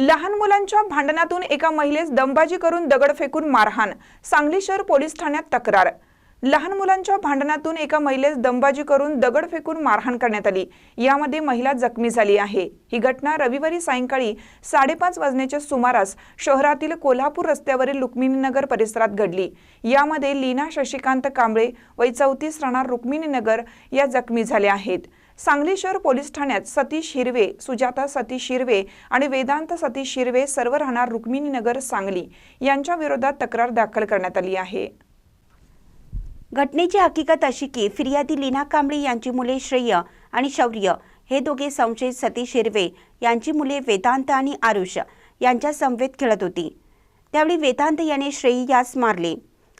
लहान मुलांच्या भांडणातून एका महिलेस दमबाजी करून दगड फेकून मारहाण सांगली शहर पोलीस ठाण्यात तक्रार. लहान मुलांच्या भांडणातून एका महिलेस दमबाजी करून दगड फेकून मारहाण करण्यात आली. यामध्ये महिला जखमी झाली आहे. ही घटना रविवारी सायंकाळी साडेपाच वाजण्याच्या सुमारास शहरातील कोल्हापूर रस्त्यावरील रुक्मिणीनगर परिसरात घडली. यामध्ये लीना शशिकांत कांबळे वय चौतीस राहणार रुक्मिणीनगर या जखमी झाल्या आहेत. सांगली शहर पोलीस ठाण्यात सतीश हिरवे सुजाता सतीश हिरवे आणि वेदांत सतीश हिरवे सर्व राहणार रुक्मिणीनगर सांगली यांच्या विरोधात तक्रार दाखल करण्यात आली आहे. घटनेची हकीकत अशी की फिर्यादी लीना कांबळे यांची मुले श्रेय आणि शौर्य हे दोघे संशयित सतीश हिरवे यांची मुले वेदांत आणि आरुष यांच्या समवेत खेळत होती. त्यावेळी वेदांत याने श्रेयी यास मारले.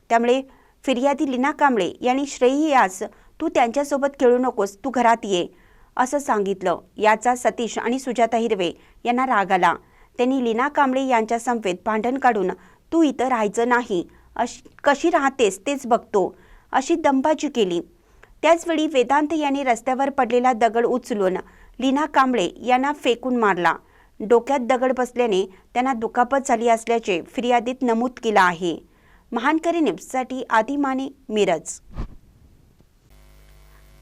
त्यामुळे फिर्यादी लीना कांबळे यांनी श्रेयी यास तू त्यांच्यासोबत खेळू नकोस तू घरात ये असं सांगितलं. याचा सतीश आणि सुजाता हिरवे यांना राग आला. त्यांनी लीना कांबळे यांच्या संपेत भांडण काढून तू इथं राहायचं नाही. अश कशी राहतेस तेच बघतो अशी दंबाजी केली. त्याचवेळी वेदांत यांनी रस्त्यावर पडलेला दगड उचलून लीना कांबळे यांना फेकून मारला. डोक्यात दगड बसल्याने त्यांना दुखापत झाली असल्याचे फिर्यादीत नमूद केलं आहे. महानकरी न्यूजसाठी आदिमाने मिरज.